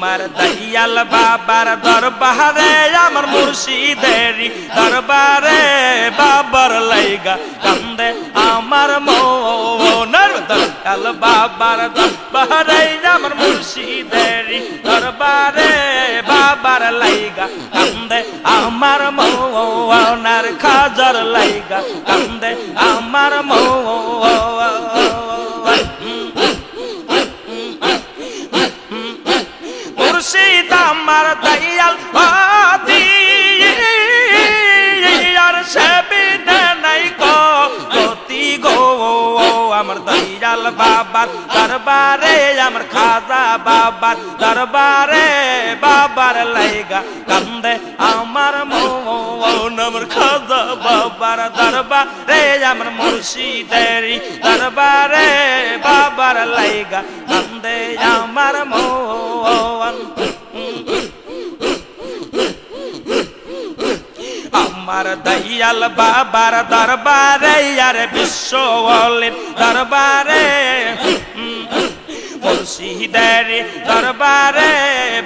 আমার দয়াল বাবার দরবারে, আমার মুর্শিদেরি দরবারে বাবার লাইগা কান্দে আমার মনের দয়াল বাবার দরবারে, আমার মুর্শিদেরি দরবারে বাবার লাইগা কান্দে আমার মনের খাজার লাইগা কান্দে আমার মুর্শিদ বাবার দরবারে, আমার খাজা বাবার দরবারে বাবার লাইগা কান্দে আমার মন আমার খাজা বাবার দরবারে, আমার মুর্শিদেরি দরবারে বাবার লাইগা কান্দে আমার মন আমার দয়াল বাবার দরবারে, আর বিশ্বলির দরবারে। মুর্শিদের দরবারে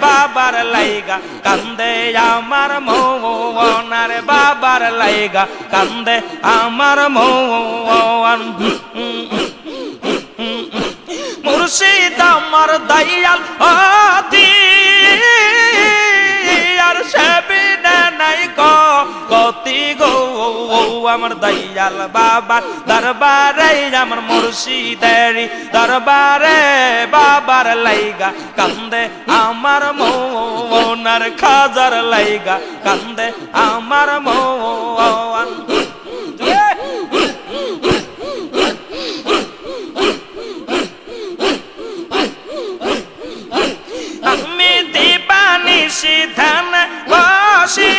বাবার লাইগা কান্দে আমার মৌনার, বাবার লাইগা কান্দে আমার মৌন। মুর্শিদ আমার দয়াল আমার দয়াল বাবার দরবারে আমার মুর্শিদেরি, দরবারে বাবার লাইগা, কান্দে আমার মৌনার খাজার লাইগা, কান্দে আমার মৌন। আমি দিবানি সিধান বসি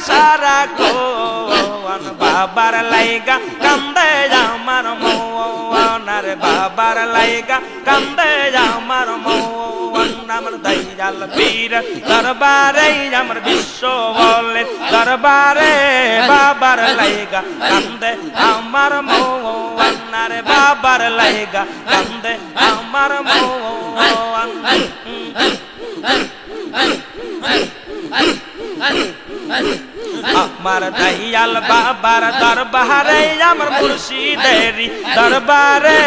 সারা কোন বাবার লাইগা কান্দে আমার মৌনার বাবার লাইগা কান্দে আমার মৌন আমার দয়াল বীর দরবারে আমার বিশ্ব বলে দরবারে বাবার লাইগা কান্দে আমার মৌনার বাবার লাইগা কান্দে আমার মৌন আমার দয়াল বাবার দরবারে, আমার মুর্শিদেরি দরবারে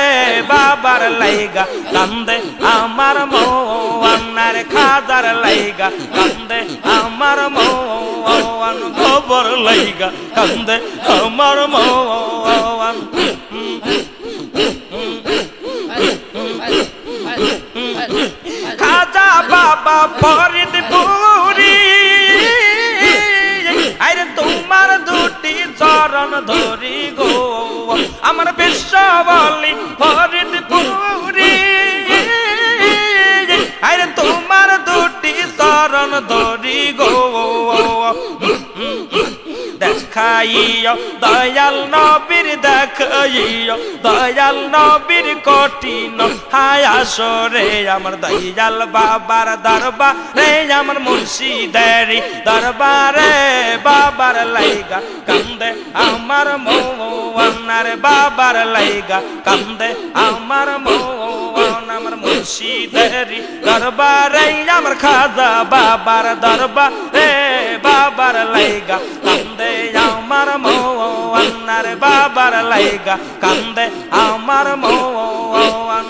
বাবার লাইগা কান্দে আমার মৌনার খাজার লাইগা কান্দে আমার মৌন গোবর লাইগা কান্দে আমার মৌন খাজা বাবা ফরিদপুরি ধরি গো আমার বিশ্ব বলি ফরিদপুরি আরে তোমার দুটি চরণ ধরি গো দেখাইও, দয়াল নবীর দেখাইও, দয়াল নবীর কঠিন হায় আসরে আমার দয়াল বাবার দরবার রে আমার মুর্শিদেরি দরবারে বাবার লাইগা কান্দে আমার মৌনার বাবার লাইগা কান্দে আমার মৌন আমার মুর্শিদেরি দরবারে, আমার খাজা বাবার দরবারে। বাবার লাইগা কান্দে আমার মৌয়ান্নার বাবার লাইগা কান্দে আমার মৌয়ান।